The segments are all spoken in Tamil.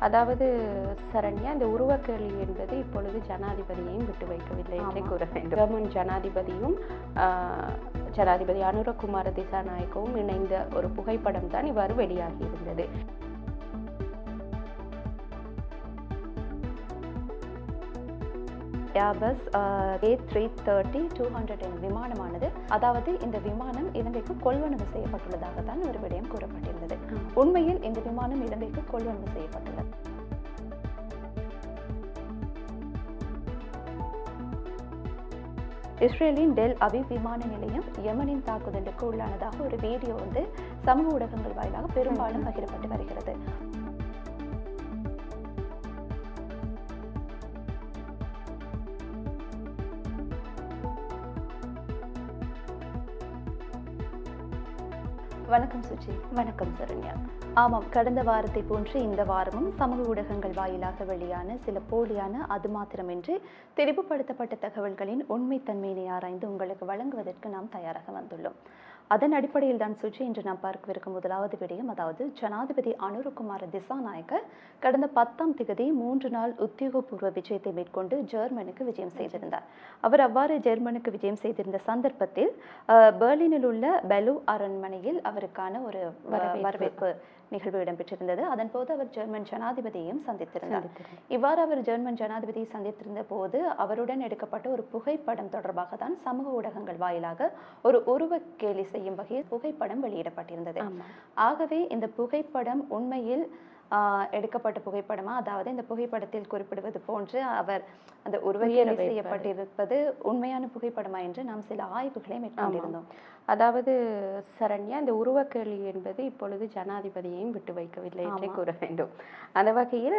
அதாவது சரண்யா இந்த உருவக்கேள்வி என்பது இப்பொழுது ஜனாதிபதியையும் விட்டு வைக்கவில்லை என்றே. கூற வேண்டும் ஜனாதிபதியும் ஜனாதிபதி அனுரகுமார திசாநாயக்கவும் இணைந்த ஒரு புகைப்படம் தான் இவ்வாறு வெளியாகி இருந்தது Airbus A three thirty two hundred என்ற விமானமானது. அதாவது இந்த விமானம் இலங்கைக்கு கொள்வனவு செய்யப்பட்டுள்ளதாக தான் ஒரு விடயம் கூறப்பட்டிருந்தது. உண்மையில் இந்த விமானம் இலங்கைக்கு கொள்வனவு செய்யப்பட்டுள்ளது. இஸ்ரேலின் டெல் அவி விமான நிலையம் யமனின் தாக்குதலுக்கு உள்ளானதாக ஒரு வீடியோ வந்து சமூக ஊடகங்கள் வாயிலாக பெரும்பாலும் பகிரப்பட்டு வருகிறது. வணக்கம் சுஜி. வணக்கம் சரண்யா. ஆமாம் கடந்த வாரத்தை போன்று இந்த வாரமும் சமூக ஊடகங்கள் வாயிலாக வெளியான சில போலியான அது மாத்திரமின்றி தெளிவுபடுத்தப்பட்ட தகவல்களின் உண்மைத்தன்மையினை ஆராய்ந்து உங்களுக்கு வழங்குவதற்கு நாம் தயாராக வந்துள்ளோம். அதன் அடிப்படையில் தான் சுற்றி இன்று நாம் பார்க்கவிருக்கும் முதலாவது விடயம் அதாவது ஜனாதிபதி அனுரகுமார திசாநாயக்க கடந்த பத்தாம் திகதி மூன்று நாள் உத்தியோகபூர்வ விஜயத்தை மேற்கொண்டு ஜெர்மனுக்கு விஜயம் செய்திருந்தார் அவர் அவ்வாறு ஜெர்மனுக்கு விஜயம் செய்திருந்த சந்தர்ப்பத்தில் பெர்லினில் உள்ள பெலு அரண்மனையில் அவருக்கான ஒரு வரவேற்பு. நிகழ்வு இடம்பெற்றிருந்தது. அதன் போது அவர் ஜெர்மன் ஜனாதிபதியையும் சந்தித்திருந்தார். இவ்வாறு அவர் ஜெர்மன் ஜனாதிபதியை சந்தித்திருந்த போது அவருடன் எடுக்கப்பட்ட ஒரு புகைப்படம் தொடர்பாக தான் சமூக ஊடகங்கள் வாயிலாக ஒரு உருவ கேலி செய்யும் வகையில் புகைப்படம் வெளியிடப்பட்டிருந்தது. ஆகவே இந்த புகைப்படம் உண்மையில் ஆஹ், எடுக்கப்பட்ட புகைப்படமா? அதாவது இந்த புகைப்படத்தில் குறிப்பிடுவது போன்று அவர் அந்த உருவகேலி செய்யப்பட்டிருப்பது உண்மையான புகைப்படமா என்று நாம் சில ஆய்வுகளை மேற்கொண்டிருந்தோம். அதாவது சரண்யா இந்த உருவக்கேள்வி என்பது இப்பொழுது ஜனாதிபதியையும் விட்டு வைக்கவில்லை என்றே. கூற வேண்டும். அந்த வகையில்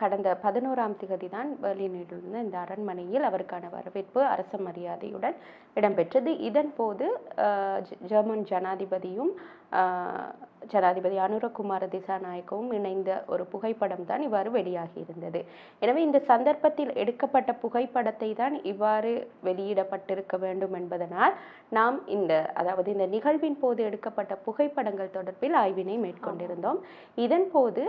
கடந்த பதினோராம் திகதி தான் உள்ள இந்த அரண்மனையில் அவருக்கான வரவேற்பு அரச மரியாதையுடன் இடம்பெற்றது. இதன் போது ஜெர்மன் ஜனாதிபதியும் ஜனாதிபதி அனுரகுமார திசாநாயக்கவும் இணைந்த ஒரு புகைப்படம் தான் இவ்வாறு வெளியாகி இருந்தது எனவே இந்த சந்தர்ப்பத்தில் எடுக்கப்பட்ட புகைப்படத்தை தான் இவ்வாறு வெளியிடப்பட்டிருக்க வேண்டும் என்பதனால் நாம் இந்த அதாவது இந்த நிகழ்வின் போது எடுக்கப்பட்ட புகைப்படங்கள் தொடர்பில் ஆய்வினை மேற்கொண்டிருந்தோம். இதன் போது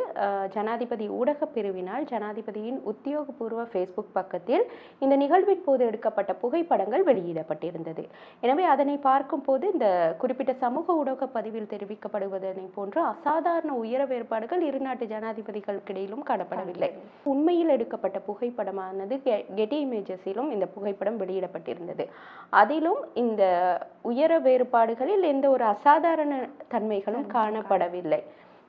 ஜனாதிபதி ஊடகப் பிரிவினால் ஜனாதிபதியின் உத்தியோகபூர்வ ஃபேஸ்புக் பக்கத்தில் இந்த நிகழ்வின் போது எடுக்கப்பட்ட புகைப்படங்கள் வெளியிடப்பட்டிருந்தது. எனவே அதனை பார்க்கும் போது இந்த குறிப்பிட்ட சமூக ஊடக பதிவில் தெரிவிக்கப்படுவதனை போன்று அசாதாரண உயர வேறுபாடுகள் இரு நாட்டு ஜனாதிபதிகளுக்கு இடையிலும் காணப்படவில்லை உண்மையில் எடுக்கப்பட்ட புகைப்படமானது கெட்டி இமேஜஸிலும் இந்த புகைப்படம் வெளியிடப்பட்டிருந்தது. அதிலும் இந்த உயர வேறுபாடுகளில் எந்த ஒரு அசாதாரண தன்மைகளும் காணப்படவில்லை.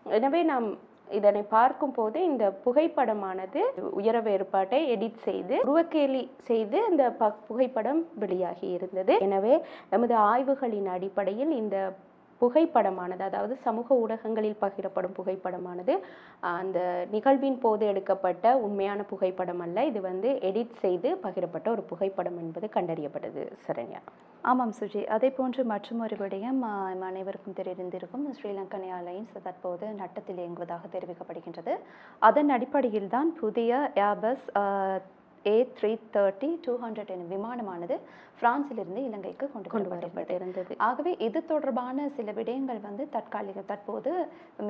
எனவே நாம் இதனை பார்க்கும் போது இந்த புகைப்படமானது உயர வேறுபாட்டை எடிட் செய்து உருவக்கேலி செய்து இந்த ப- புகைப்படம் வெளியாகி இருந்தது. எனவே நமது ஆய்வுகளின் அடிப்படையில் இந்த புகைப்படமானது அதாவது சமூக ஊடகங்களில் பகிரப்படும் புகைப்படமானது அந்த நிகழ்வின் போது எடுக்கப்பட்ட உண்மையான புகைப்படம் அல்ல இது வந்து எடிட் செய்து பகிரப்பட்ட ஒரு புகைப்படம் என்பது கண்டறியப்பட்டது சரண்யா. ஆமாம் சுஜி. அதே போன்று மற்றும் ஒரு விடயம் அனைவருக்கும் தெரிந்திருக்கும் ஸ்ரீலங்கன் ஏர்லைன்ஸ் தற்போது நட்டத்தில் இயங்குவதாக தெரிவிக்கப்படுகின்றது. அதன் அடிப்படையில் தான் புதிய Airbus A three thirty two hundred எனும் விமானமானது பிரான்சிலிருந்து இலங்கைக்கு கொண்டு கொண்டு வரப்பட்டிருந்தது. ஆகவே இது தொடர்பான சில விடயங்கள் வந்து தற்காலிக தற்போது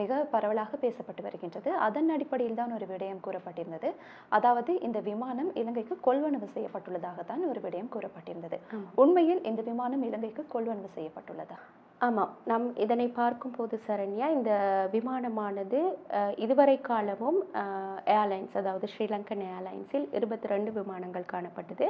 மிக பரவலாக பேசப்பட்டு வருகின்றது. அதன் அடிப்படையில் தான் ஒரு விடயம் கூறப்பட்டிருந்தது. அதாவது இந்த விமானம் இலங்கைக்கு கொள்வனவு செய்யப்பட்டுள்ளதாக தான் ஒரு விடயம் கூறப்பட்டிருந்தது. உண்மையில் இந்த விமானம் இலங்கைக்கு கொள்வனவு செய்யப்பட்டுள்ளதா? ஆமாம் நாம் இதனை பார்க்கும்போது சரண்யா இந்த விமானமானது இதுவரை காலமும் ஏர்லைன்ஸ் அதாவது ஸ்ரீலங்கன் ஏர்லைன்ஸில் இருபத்தி ரெண்டு விமானங்கள் காணப்பட்டது.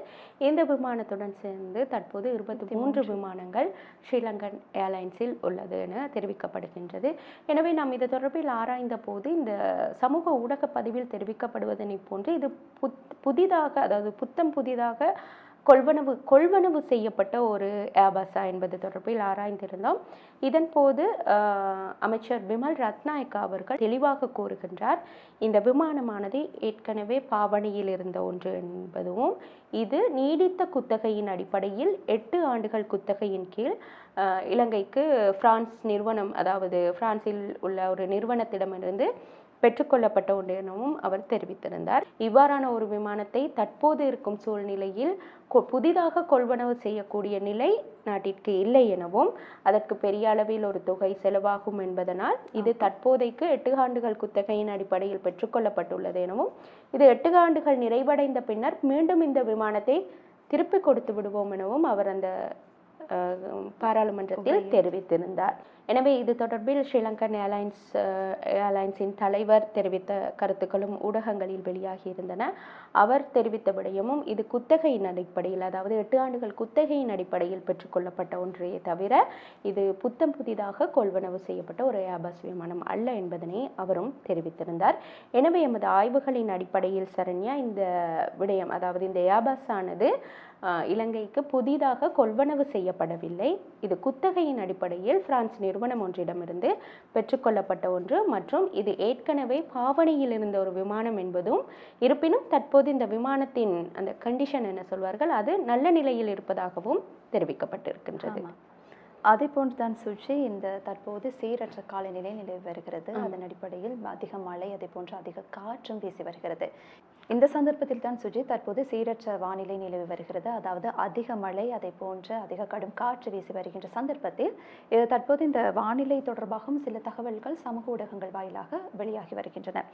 இந்த விமானத்துடன் சேர்ந்து தற்போது இருபத்தி மூன்று விமானங்கள் ஸ்ரீலங்கன் ஏர்லைன்ஸில் உள்ளது என தெரிவிக்கப்படுகின்றது. எனவே நாம் இது தொடர்பில் ஆராய்ந்த போது இந்த சமூக ஊடக பதிவில் தெரிவிக்கப்படுவதனை போன்று இது புத் புதிதாக அதாவது புத்தம் புதிதாக கொள்வனவு கொள்வனவு செய்யப்பட்ட ஒரு ஏபாசா என்பது தொடர்பில் ஆராய்ந்திருந்தோம். இதன் போது அமைச்சர் விமல் ரத்நாயக்கா அவர்கள் தெளிவாக கூறுகின்றார் இந்த விமானமானது ஏற்கனவே பாவனையில் இருந்த ஒன்று என்பதும் இது நீடித்த குத்தகையின் அடிப்படையில் எட்டு ஆண்டுகள் குத்தகையின் கீழ் இலங்கைக்கு பிரான்ஸ் நிறுவனம் அதாவது பிரான்சில் உள்ள ஒரு நிறுவனத்திடமிருந்து பெற்றுக்கொள்ளப்பட்ட ஒன்று எனவும் அவர் தெரிவித்திருந்தார். இவ்வாறான ஒரு விமானத்தை தற்போது இருக்கும் சூழ்நிலையில் புதிதாக கொள்வனவு செய்யக்கூடிய நிலை நாட்டிற்கு இல்லை எனவும் அதற்கு பெரிய அளவில் ஒரு தொகை செலவாகும் என்பதனால் இது தற்போதைக்கு எட்டு ஆண்டுகள் குத்தகையின் அடிப்படையில் பெற்றுக்கொள்ளப்பட்டுள்ளது எனவும் இது எட்டு ஆண்டுகள் நிறைவடைந்த பின்னர் மீண்டும் இந்த விமானத்தை திருப்பி கொடுத்து விடுவோம் எனவும் அவர் அந்த பாராளுமன்றத்தில் தெரிவித்திருந்தார். எனவே இது தொடர்பில் ஸ்ரீலங்கன் ஏர்லைன்ஸ் ஏர்லைன்ஸின் தலைவர் தெரிவித்த கருத்துக்களும் ஊடகங்களில் வெளியாகி இருந்தன அவர் தெரிவித்த விடயமும் இது குத்தகையின் அடிப்படையில் அதாவது எட்டு ஆண்டுகள் குத்தகையின் அடிப்படையில் பெற்றுக்கொள்ளப்பட்ட ஒன்றே தவிர இது புத்தம் புதிதாக கொள்வனவு செய்யப்பட்ட ஒரு ஏர்பஸ் விமானம் அல்ல என்பதனை அவரும் தெரிவித்திருந்தார். எனவே எமது ஆய்வுகளின் அடிப்படையில் சரண்யா இந்த விடயம் அதாவது இந்த ஏர்பஸ் ஆனது இலங்கைக்கு புதிதாக கொள்வனவு செய்யப்படவில்லை. இது குத்தகையின் அடிப்படையில் பிரான்ஸ் நிறுவனம் ஒன்றிடமிருந்து பெற்றுக்கொள்ளப்பட்ட ஒன்று. மற்றும் இது ஏற்கனவே பாவனையில் இருந்த ஒரு விமானம் என்பதும் இருப்பினும் தற்போது இந்த விமானத்தின் அந்த கண்டிஷன் என்ன சொல்வார்கள்? அது நல்ல நிலையில் இருப்பதாகவும் தெரிவிக்கப்பட்டிருக்கின்றது. அதே போன்றுதான் சுற்றி இந்த தற்போது சீரற்ற காலநிலை நிலவி வருகிறது. அதன் அடிப்படையில் அதிக மழை அதே போன்று அதிக காற்றும் வீசி வருகிறது. இந்த சந்தர்ப்பத்தில் தான் சுஜி தற்போது சீரற்ற வானிலை நிலவி வருகிறது. அதாவது அதிக மழை அதை போன்று அதிக கடும் காற்று வீசி வருகின்ற சந்தர்ப்பத்தில் தற்போது இந்த வானிலை தொடர்பாகவும் சில தகவல்கள் சமூக ஊடகங்கள் வாயிலாக வெளியாகி வருகின்றன.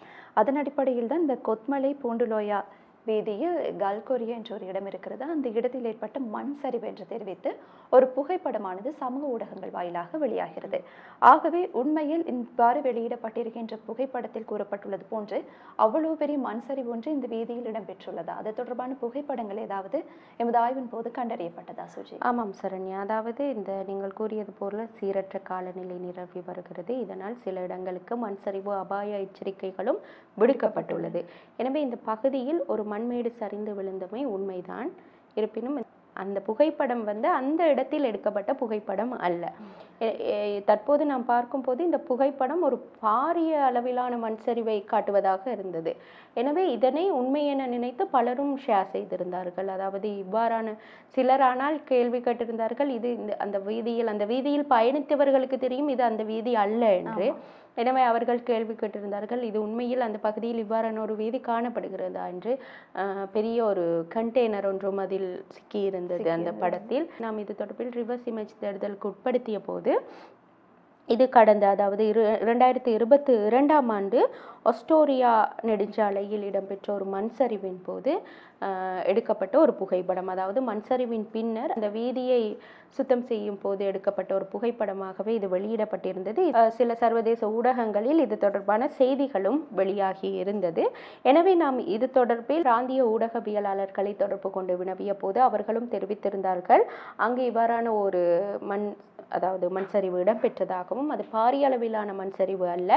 அதன் அடிப்படையில் தான் இந்த கொத்மலை பூண்டுலோயா வீதியில் கல்கொரியா என்ற ஒரு இடம் இருக்கிறது. அந்த இடத்தில் ஏற்பட்ட மண் சரிவு என்று தெரிவித்து ஒரு புகைப்படமானது சமூக ஊடகங்கள் வாயிலாக வெளியாகிறது. ஆகவே உண்மையில் இவ்வாறு வெளியிடப்பட்டிருக்கின்ற புகைப்படத்தில் கூறப்பட்டுள்ளது போன்று அவ்வளவு பெரிய மண் சரிவு ஒன்று இந்த வீதியில் இடம்பெற்றுள்ளதா அது தொடர்பான புகைப்படங்கள் ஏதாவது எமது ஆய்வின் போது கண்டறியப்பட்டதா சுஜி? ஆமாம் சரண்யா. அதாவது இந்த நீங்கள் கூறியது போல சீரற்ற காலநிலை நிலவி வருகிறது. இதனால் சில இடங்களுக்கு மண் சரிவு அபாய எச்சரிக்கைகளும் விடுக்கப்பட்டுள்ளது. எனவே இந்த பகுதியில் ஒரு மண்மேடு சரிந்து விழுந்தமை உண்மைதான். இருப்பினும் அந்த புகைப்படம் வந்து அந்த இடத்தில் எடுக்கப்பட்ட புகைப்படம் அல்ல. தற்போது நாம் பார்க்கும்போது இந்த புகைப்படம் ஒரு பாரிய அளவிலான மண் சரிவை காட்டுவதாக இருந்தது. எனவே இதனை உண்மை என நினைத்து பலரும் ஷேர் செய்திருந்தார்கள். அதாவது இவ்வாறான சிலரானால் கேள்வி கேட்டிருந்தார்கள் இது இந்த அந்த வீதியில் அந்த வீதியில் பயணித்தவர்களுக்கு தெரியும் இது அந்த வீதி அல்ல என்று. எனவே அவர்கள் கேள்வி கேட்டிருந்தார்கள் இது உண்மையில் அந்த பகுதியில் இவ்வாறான ஒரு வீதி காணப்படுகிறதா என்று பெரிய ஒரு கண்டெய்னர் ஒன்றும் அதில் சிக்கியிருந்தது அந்த படத்தில். நாம் இது தொடர்பில் ரிவர்ஸ் இமேஜ் தேடுதலுக்கு உட்படுத்திய போது இது கடந்த அதாவது இரு இரண்டாயிரத்தி இருபத்தி இரண்டாம் ஆண்டு ஒஸ்டோரியா நெடுஞ்சாலையில் இடம்பெற்ற ஒரு மண் சரிவின் போது எடுக்கப்பட்ட ஒரு புகைப்படம். அதாவது மண் சரிவின் பின்னர் அந்த வீதியை சுத்தம் செய்யும் போது எடுக்கப்பட்ட ஒரு புகைப்படமாகவே இது வெளியிடப்பட்டிருந்தது. சில சர்வதேச ஊடகங்களில் இது தொடர்பான செய்திகளும் வெளியாகி இருந்தது. எனவே நாம் இது தொடர்பில் பிராந்திய ஊடகவியலாளர்களை தொடர்பு கொண்டு வினவிய போது அவர்களும் தெரிவித்திருந்தார்கள் அங்கு இவ்வாறான ஒரு மண் அதாவது மண் சரிவு இடம்பெற்றதாகவும் அது பாரிய அளவிலான மண் சரிவு அல்ல.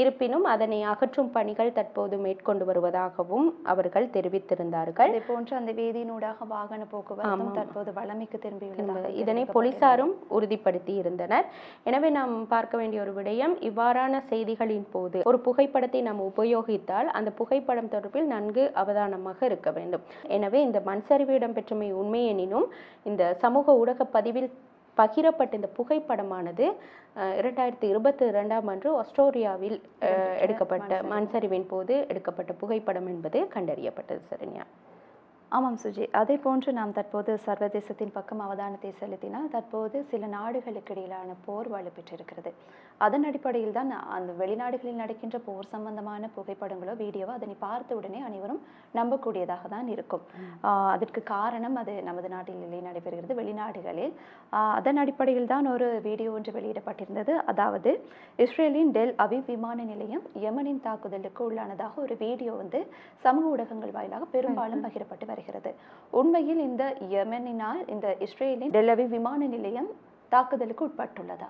இருப்பினும் அதனை அகற்றும் பணிகள் தற்போது மேற்கொண்டு வருவதாகவும் அவர்கள் தெரிவித்திருந்தார்கள். அதே போன்று அந்த வீதியினூடாக வாகன போக்குவரத்தும் தற்போது வளமைக்கு திரும்பியுள்ளதாக இதனை போலீசாரும் உறுதிப்படுத்தி இருந்தனர். எனவே நாம் பார்க்க வேண்டிய ஒரு விடயம் இவ்வாறான செய்திகளின் போது ஒரு புகைப்படத்தை நாம் உபயோகித்தால் அந்த புகைப்படம் தொடர்பில் நன்கு அவதானமாக இருக்க வேண்டும். எனவே இந்த மண் சரிவு இடம்பெற்றமை உண்மை எனினும் இந்த சமூக ஊடக பதிவில் பகிரப்பட்ட இந்த புகைப்படமானது இரண்டாயிரத்தி இருபத்தி இரண்டாம் ஆண்டு ஆஸ்திரேலியாவில் அஹ், எடுக்கப்பட்ட மண் சரிவின் போது எடுக்கப்பட்ட புகைப்படம் என்பது கண்டறியப்பட்டது சரண்யா ஆமாம் சுஜி. அதே போன்று நாம் தற்போது சர்வதேசத்தின் பக்கம் அவதானத்தை செலுத்தினால் தற்போது சில நாடுகளுக்கு இடையிலான போர் வலுப்பெற்றிருக்கிறது. அதன் அடிப்படையில் தான் அந்த வெளிநாடுகளில் நடக்கின்ற போர் சம்பந்தமான புகைப்படங்களோ வீடியோவோ அதனை பார்த்த உடனே அனைவரும் நம்பக்கூடியதாக தான் இருக்கும். அதற்கு காரணம் அது நமது நாட்டில் இல்லை நடைபெறுகிறது வெளிநாடுகளில். அதன் அடிப்படையில் தான் ஒரு வீடியோ ஒன்று வெளியிடப்பட்டிருந்தது. அதாவது இஸ்ரேலின் டெல் அவிவ் விமான நிலையம் யமனின் தாக்குதலுக்கு உள்ளானதாக ஒரு வீடியோ வந்து சமூக ஊடகங்கள் வாயிலாக பெரும்பாலும் பகிரப்பட்டு வருகிறது உண்மையில் இந்த யமனினால் இந்த இஸ்ரேலின் டெல்லவி விமான நிலையம் தாக்குதலுக்கு உட்பட்டுள்ளதா?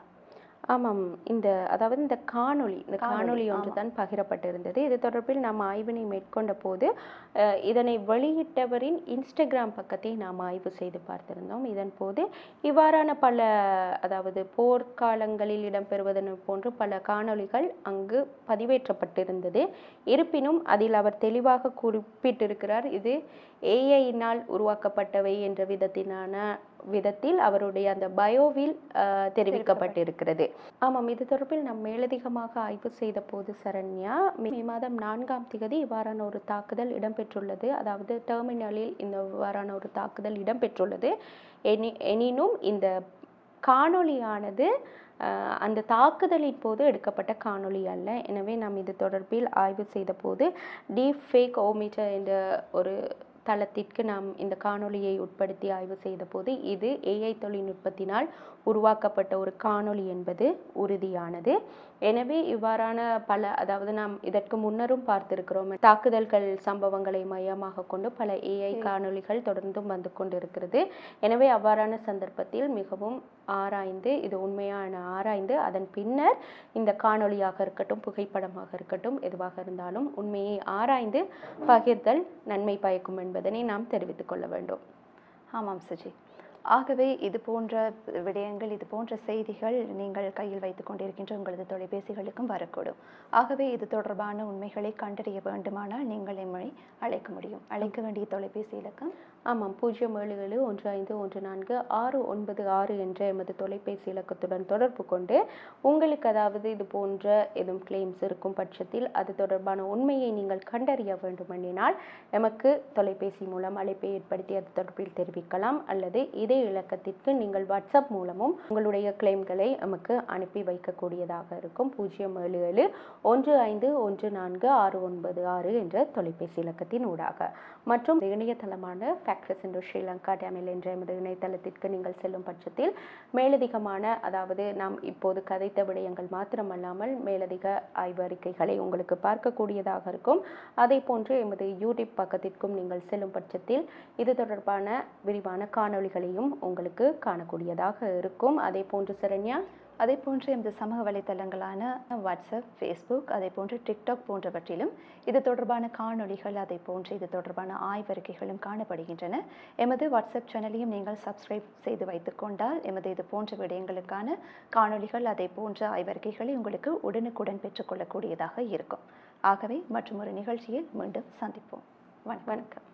ஆமாம். இந்த அதாவது இந்த காணொளி இந்த காணொளி ஒன்று தான் பகிரப்பட்டிருந்தது. இது தொடர்பில் நாம் ஆய்வினை மேற்கொண்ட போது இதனை வெளியிட்டவரின் இன்ஸ்டாகிராம் பக்கத்தை நாம் ஆய்வு செய்து பார்த்திருந்தோம். இதன் போது இவ்வாறான பல அதாவது போர்க்காலங்களில் இடம்பெறுவதன் போன்று பல காணொளிகள் அங்கு பதிவேற்றப்பட்டிருந்தது. இருப்பினும் அதில் அவர் தெளிவாக குறிப்பிட்டிருக்கிறார் இது ஏஐயினால் உருவாக்கப்பட்டவை என்ற விதத்திலான விதத்தில் அவருடைய அந்த பயோவில் தெரிவிக்கப்பட்டிருக்கிறது. ஆமாம் இது தொடர்பில் நாம் மேலதிகமாக ஆய்வு செய்த போது சரண்யா மே மாதம் நான்காம் திகதி இவ்வாறான ஒரு தாக்குதல் இடம்பெற்றுள்ளது. அதாவது டெர்மினலில் இந்த இவ்வாறான ஒரு தாக்குதல் இடம்பெற்றுள்ளது. எனி எனினும் இந்த காணொளியானது அந்த தாக்குதலின் போது எடுக்கப்பட்ட காணொளி அல்ல. எனவே நாம் இது தொடர்பில் ஆய்வு செய்த போது டீப் ஃபேக் ஓமீட்டர் என்ற ஒரு தளத்திற்கு நாம் இந்த காணொளியை உட்படுத்தி ஆய்வு செய்த போது இது ஏஐ தொழில்நுட்பத்தினால் உருவாக்கப்பட்ட ஒரு காணொளி என்பது உறுதியானது. எனவே இவ்வாறான பல அதாவது நாம் இதற்கு முன்னரும் பார்த்திருக்கிறோம். தாக்குதல்கள் சம்பவங்களை மையமாக கொண்டு பல ஏஐ காணொளிகள் தொடர்ந்தும் வந்து கொண்டிருக்கிறது. எனவே அவ்வாறான சந்தர்ப்பத்தில் மிகவும் ஆராய்ந்து இது உண்மையான ஆராய்ந்து அதன் பின்னர் இந்த காணொளியாக இருக்கட்டும் புகைப்படமாக இருக்கட்டும் எதுவாக இருந்தாலும் உண்மையை ஆராய்ந்து பகிர்தல் நன்மை பயக்கும் என்பதனை நாம் தெரிவித்துக் கொள்ள வேண்டும். ஆமாம் சுஜி. ஆகவே இது போன்ற விடயங்கள் இது போன்ற செய்திகள் நீங்கள் கையில் வைத்துக் கொண்டிருக்கின்ற உங்களது தொலைபேசிகளுக்கும் வரக்கூடும். ஆகவே இது தொடர்பான உண்மைகளை கண்டறிய வேண்டுமானால் நீங்கள் எம்மை அழைக்க முடியும். அழைக்க வேண்டிய தொலைபேசி இலக்கம் ஆமாம் பூஜ்ஜியம் ஏழு ஏழு ஒன்று ஐந்து ஒன்று நான்கு ஆறு ஒன்பது ஆறு என்ற எமது தொலைபேசி இலக்கத்துடன் தொடர்பு கொண்டு உங்களுக்கு அதாவது இது போன்ற எதுவும் கிளைம்ஸ் இருக்கும் பட்சத்தில் அது தொடர்பான உண்மையை நீங்கள் கண்டறிய வேண்டுமெனினால் எமக்கு தொலைபேசி மூலம் அழைப்பை ஏற்படுத்தி அது தொடர்பில் தெரிவிக்கலாம். அல்லது இதே இலக்கத்திற்கு நீங்கள் வாட்ஸ்அப் மூலமும் உங்களுடைய கிளைம்களை எமக்கு அனுப்பி வைக்கக்கூடியதாக இருக்கும். பூஜ்ஜியம் ஏழு ஏழு ஒன்று ஐந்து ஒன்று நான்கு ஆறு ஒன்பது ஆறு என்ற தொலைபேசி இலக்கத்தின் ஊடாக. மற்றும் இணையதளமான ஃபேக்ட்ரிஸ் இன் ஸ்ரீலங்கா டேமில் என்ற எமது இணையதளத்திற்கு நீங்கள் செல்லும் பட்சத்தில் மேலதிகமான அதாவது நாம் இப்போது கதைத்த விடயங்கள் மாத்திரமல்லாமல் மேலதிக ஆய்வு அறிக்கைகளை உங்களுக்கு பார்க்கக்கூடியதாக இருக்கும். அதே போன்று எமது யூடியூப் பக்கத்திற்கும் நீங்கள் செல்லும் பட்சத்தில் இது தொடர்பான விரிவான காணொளிகளையும் உங்களுக்கு காணக்கூடியதாக இருக்கும். அதே போன்று சரண்யா அதே போன்று எமது சமூக வலைத்தளங்களான வாட்ஸ்அப் ஃபேஸ்புக் அதே போன்று டிக்டாக் போன்றவற்றிலும் இது தொடர்பான காணொளிகள் அதே போன்று இது தொடர்பான ஆய்வறிக்கைகளும் காணப்படுகின்றன. எமது வாட்ஸ்அப் சேனலையும் நீங்கள் சப்ஸ்கிரைப் செய்து வைத்துக்கொண்டால் எமது இது போன்ற விடயங்களுக்கான காணொளிகள் அதே போன்ற ஆய்வறிக்கைகளை உங்களுக்கு உடனுக்குடன் பெற்றுக்கொள்ளக்கூடியதாக இருக்கும். ஆகவே மற்றும் ஒரு நிகழ்ச்சியில் மீண்டும் சந்திப்போம். வணக்கம்.